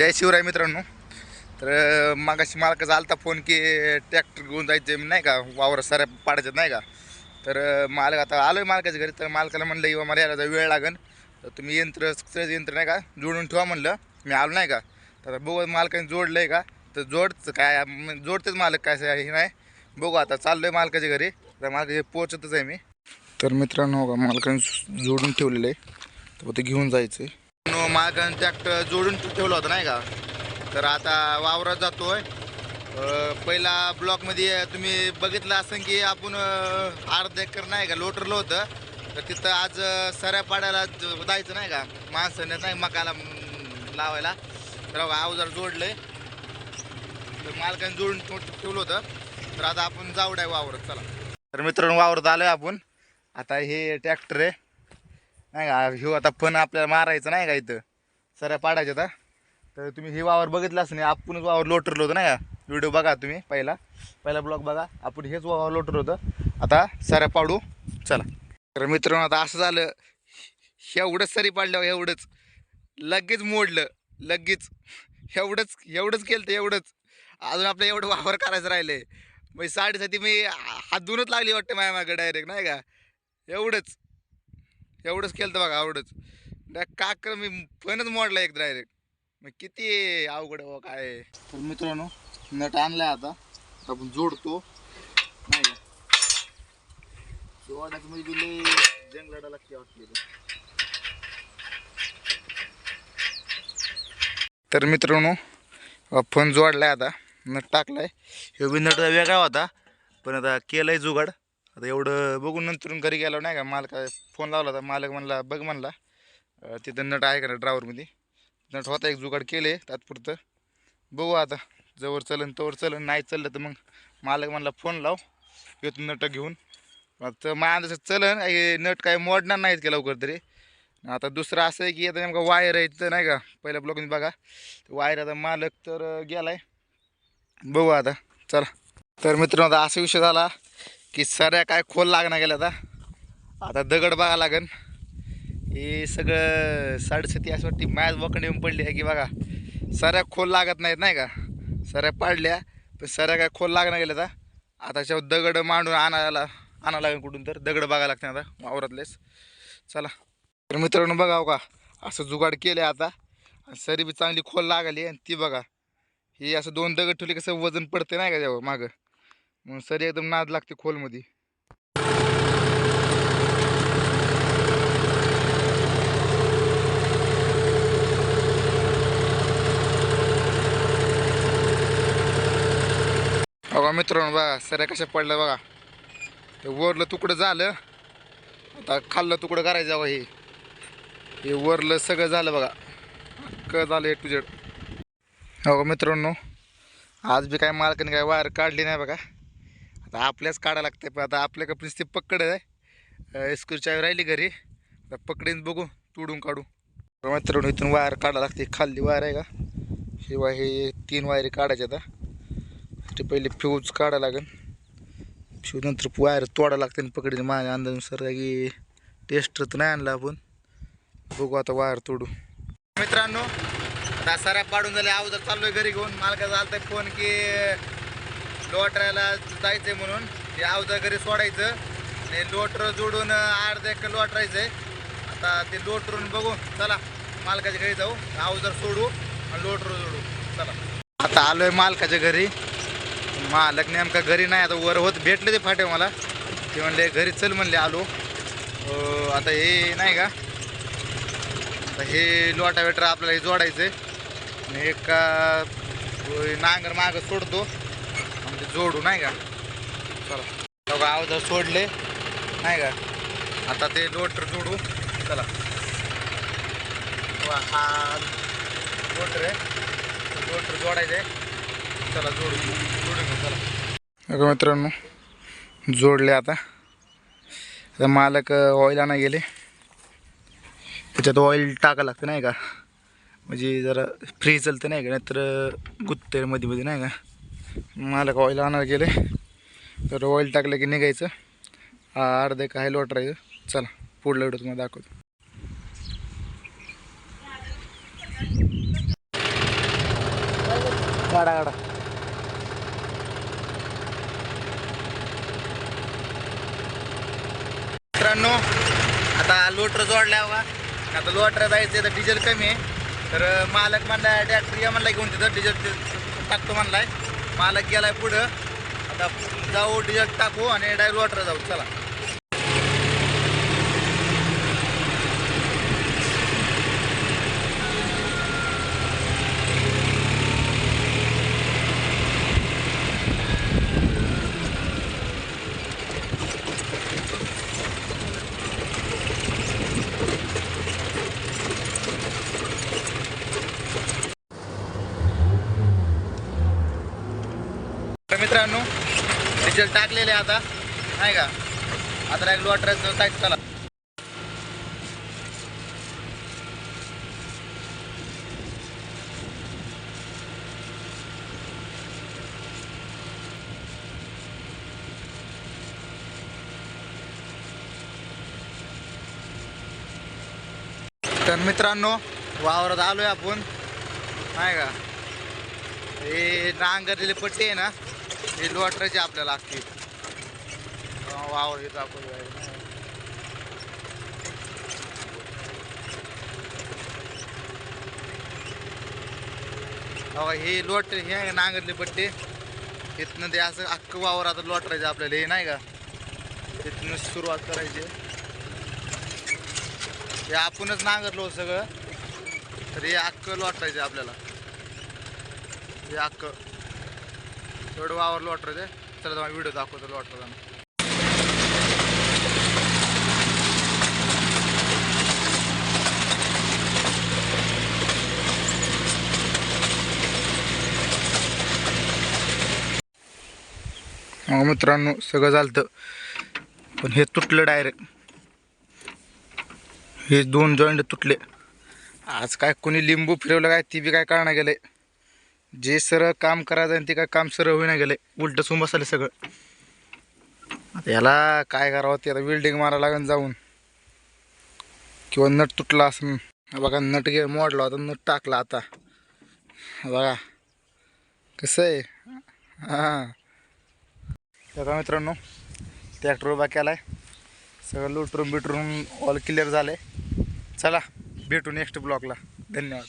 जय शिवराय मित्रांनो. तर मागाशी मालकाचा आलता फोन की ट्रॅक्टर घेऊन जायचं नाही का वावर साऱ्या पाडायचं नाही का. तर मालक आता आलो आहे मालकाच्या घरी तर मालकाला म्हणलं किंवा मला यायला वेळ लागेल तर तुम्ही यंत्र सगळं यंत्र नाही का जोडून ठेवा म्हणलं. मी आलो नाही का. तर बघू मालकाने जोडलं आहे का? तर जोडचं काय जोडतेच मालक काय हे नाही. बघू आता चाललो आहे मालकाच्या घरी. तर मालकाच्या पोचतच आहे मी. तर मित्रांनो का मालकाने जोडून ठेवलेलं आहे. तर ते घेऊन जायचं आहे मालकाने ट्रॅक्टर जोडून ठेवलं होतं नाही का? तर आता वावरात जातोय. पहिला ब्लॉकमध्ये तुम्ही बघितलं असं की आपण अर्ध एकर नाही का लोटरलं होतं. तर तिथं आज सऱ्या पाड्याला जायचं नाही का? माणसाने नाही मकाला लावायला. तर बघा, अवजार जोडलंय. तर मालकाने जोडून ठेवलं होतं. तर आता आपण जाऊड आहे वावरत चला. तर मित्रांनो वावरात आलोय आपण. आता हे ट्रॅक्टर आहे. नाही का? ह्यो आता फन आपल्याला मारायचं नाही का इथं? सऱ्या पाडायच्या आता. तर तुम्ही हे वावर बघितला असं नाही आपणच वावर लोटरलो होतं नाही का? व्हिडिओ बघा तुम्ही पहिला. पहिला ब्लॉग बघा. आपण हेच वावर लोटरलो होतं. आता सऱ्या पाडू. चला. तर मित्रांनो आता असं झालं. एवढंच सरी पाडल्यावर एवढंच. लगेच मोडलं. लगेच. एवढंच एवढंच केलं तर एवढंच. अजून आपलं एवढं वावर करायचं राहिलंय. म्हणजे साडेसाती मी हात धुवूनच लागली वाटतं माझ्या मागं डायरेक्ट नाही का? एवढंच. एवढंच केलं तर बघा आवडच. काकर मी फनच मोडला एक डायरेक्ट मग किती अवघड हो काय. तर मित्रांनो नट आणलाय आता. आपण जोडतो. नाही का? जोडायचं म्हणजे लय जंगलाडा लागते वाटली तर मित्रांनो फन जोडलाय आता. नट टाकलाय. हे बी नट वेगळा होता. पण आता केलाय जुगाड. आता एवढं बघून नंतर घरी गेलो नाही का मालका फोन लावला होता मालक म्हणला बघ म्हणला तिथं नट आहे का ड्रायव्हरमध्ये? नट होता एक जुगाड केले तात्पुरतं. बघू आता जवळ चलन तवर चलन नाही चाललं तर मग मालक म्हणला फोन लाव येतो नट घेऊन. आता माझं चलन नट काय मोडणार नाहीत की लवकर तरी. आता दुसरं असं आहे की आता नेमका वायर आहे तर नाही का पहिल्या ब्लॉकमध्ये बघा. वायर आता मालक तर गेला आहे बघू आता चला. तर मित्रांनो आता असा विषय झाला. की सऱ्या काय खोल लागणार गेल्या आता. आता दगड बघा लागन. हे सगळं साडेसती असं वाटते मॅच वखंड येऊन पडली आहे की बघा. सऱ्या खोल लागत नाहीत नाही का? सऱ्या पाडल्या पण सऱ्या काय खोल लागणार गेल्या आता. आता दगड मांडून आणायला आणा लागेल कुठून तर. दगड बघायला लागते आता वावरातलेच. चला. तर मित्रांनो बघा हो का असं जुगाड केलं आता. आणि सरी बी चांगली खोल लागली आणि ती बघा. ही असं दोन दगड ठेवली कसं वजन पडते नाही का त्यावर मागं? मग सरी एकदम नाद लागते खोलमध्ये. बघा मित्रांनो बघा सऱ्या कशा पडल्या बघा. ते वरलं तुकडं झालं आता खाल्लं तुकडं करायचं बघा हे. हे वरलं सगळं झालं बघा. क झालं ए टू जेड हो मित्रांनो आज बी काय मालकाने काय वायर काढली नाही बघा. आता आपल्याच काढा लागते पण आता आपल्याकडे प्रिस्ती पकड आहे. स्कूलच्या राहिली घरी. आता पकडीन बघू तोडून काढू. बघा मित्रांनो इथून वायर काढा लागते. खाल्ली वायर आहे का? हे वा हे तीन वायरी काढायच्या आता. ते पहिले फ्यूज काढा लागेल. फ्यूज नंतर वायर तोडा लागते आणि पकडीने माझ्या अंदाजानुसार. की टेस्टर तर नाही आणला आपण. बघू आता वायर तोडू. मित्रांनो आता सऱ्या पाडून झाले. अगोदर चाललोय घरी घेऊन. मालकाचा आलता फोन की लोटरायला जायचंय म्हणून ते अवजा घरी सोडायचं. आणि लोटर जोडून अर्धा एक आहे आता ते लोटरून बघू. चला मालकाच्या घरी जाऊ. अवजार सोडू आणि लोटर जोडू. चला. आता आलोय मालकाच्या घरी. मालक नेमका घरी नाही आता वर होत भेटले ते फाटे मला. ते म्हणले घरी चल म्हणले आलो. आता हे नाही का? आता हे लोटा वेटर आपल्याला हे जोडायचं आहे आणि एका नांगर मागं सोडतो. ते जोडू नाही का? चला. बघा अवधार सोडले नाही का? आता ते लोटर जोडू. चला. वा, हा लोटर आहे. लोटर जोडायचं आहे. चला जोडू जोडून घेऊ चला. अगं मित्रांनो जोडले आता. आता मालक ऑइल आणा गेले. त्याच्यात ऑइल टाका लागतं नाही का? म्हणजे जरा फ्री चालतं नाही का? नाहीतर गुत्ते मध्ये मध्ये नाही का? मालक ऑइल आणायला गेले. तर ऑइल टाकलं की निघायचं. अर्धे काय लोटरायचं चला पुढलं व्हिडिओ तुम्हाला दाखवतो. काढा काढा मित्रांनो आता लोटर जोडल्या बघा आता लोटर जायचं तर डिझेल कमी आहे. तर मालक म्हणला ट्रॅक्टर या म्हणला घेऊन तिथं डिझेल टाकतो म्हणलाय. मालक गेलाय पुढं. आता जाऊ डिझेल टाकू आणि डायल वॉटर जाऊ. चला तर मित्रांनो डिझेल टाकलेले आता. नाही का? आता एक लोटराचं टाक चला तर मित्रांनो वावरात आलोय आपण. नाही का? हे नांगरलेली पट्टी आहे ना? हे लोटराची आपल्याला लागते वावर हे दाखवलं अहो हे लोट हे आहे नांगरली पट्टे. इथनं ते असं अख्खं वावर आता लोटरायचं आपल्याला. हे नाही का? तिथनं सुरुवात करायची. हे आपणच नांगरलो सगळं. तर हे अख्खं लोटरायचं आपल्याला. हे अख्खं. थोडं वावर ते. चला तुम्हाला व्हिडिओ दाखवतो लोटरायचा मग मित्रांनो सगळं झालं पण हे तुटलं डायरेक्ट हे दोन जॉईंट तुटले. आज काय कोणी लिंबू फिरवलं काय ती बी काय कळणार गेलंय. जे सरळ काम करायचं आणि ते काय काम सरळ होईना गेले उलट सुंब बसले सगळं. आता याला काय करावं ते आता बिल्डिंग मारावं लागेल जाऊन. किंवा नट तुटला असं बघा नट गे मोडला होता नट टाकला आता. बघा कसं आहे? हां. बघा मित्रांनो ट्रॅक्टर उभा केला आहे सगळं लुटरून बिटरून ऑल क्लिअर झालं आहे चला भेटू नेक्स्ट ब्लॉकला धन्यवाद.